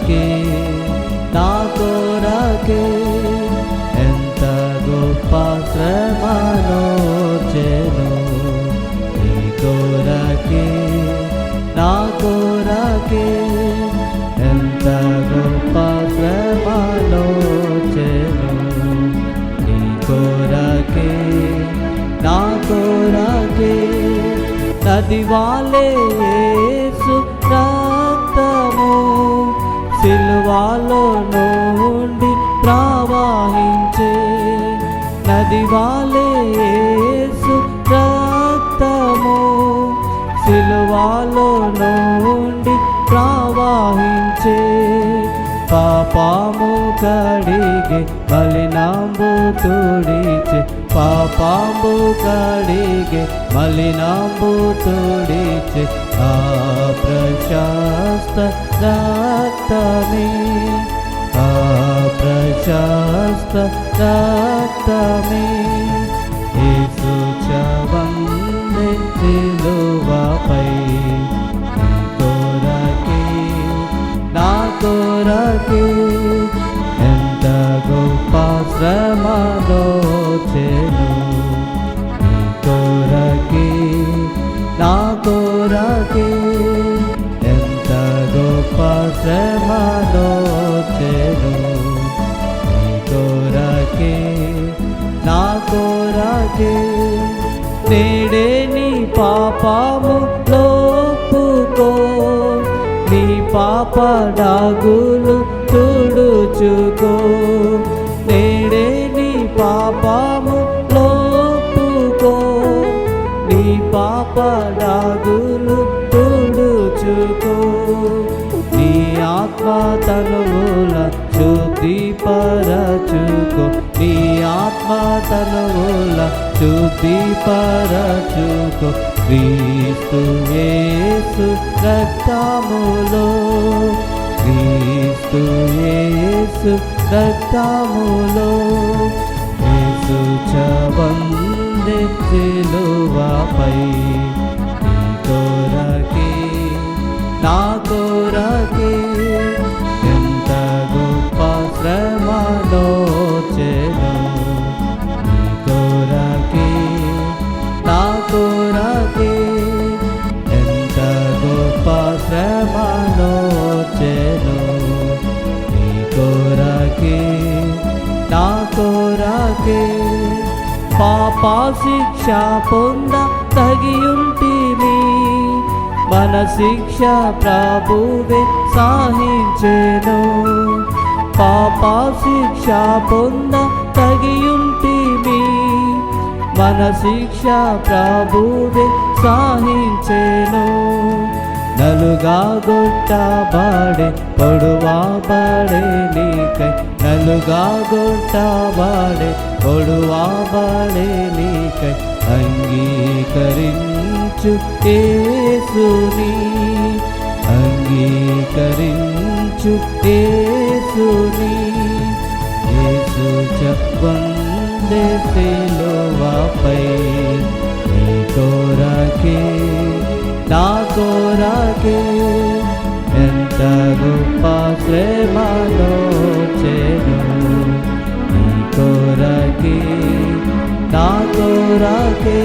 కోరకే నా కోరకే ఎంత గొప్ప శ్రమను చేను. నీ కోరకే నా కోరకే ఎంత గొప్ప శ్రమను చేను. నీ కోరకే నా కోరకే నది వాలే యేసు సిల్వాలో నుండి ప్రవాహించే నది వాలే రక్తము. సిలువాలో నుండి ప్రవాహించే పాపము కడిగే మలినాంబు తుడిచే పాపాంబు కడిగే మలినాంబు తుడిచే ఆ రక్తమే ఆ ప్రశాస్త రక్తమే యేసు చవందే సిలువపై నీ కొరకే నా కొరకే. గొప్ప శ్రమలో చేను నీ కొరకే నా కొరకే నేడే నీ పాపము లోపుకో. నీ పాప డాగులు తుడుచుకో. నేడే నీ పాపము లోపుకో. నీ పాప డాగులు ఆత్మతనువుల శుద్ధి పరచుకో. నీ ఆత్మతనువుల శుద్ధి పరచుకో. క్రీస్తు యేసు రక్తములో. క్రీస్తు యేసు రక్తములో. యేసు చవందే సిలువపై నోచెను. నీ కొరకే నా కొరకే పాప శిక్ష పొంద తగియుంటివి మన శిక్ష ప్రభువే సాహించెను పాప శిక్ష పొంద తగియుంటివి మన శిక్ష ప్రభువే సాహించెను నలుగా గొట్టబాడే పొడువాబడే నీకై నలుగా గొట్టబాడే పొడువాబడే నీకై అంగీకరించు ఏసుని అంగీకరించు ఏసుని ఏసు చెప్పందే సిలువపై నీ కోరకే. నా కోరకే ఎంత గొప్ప శ్రమలో చేను నీ కోరకే నా కోరకే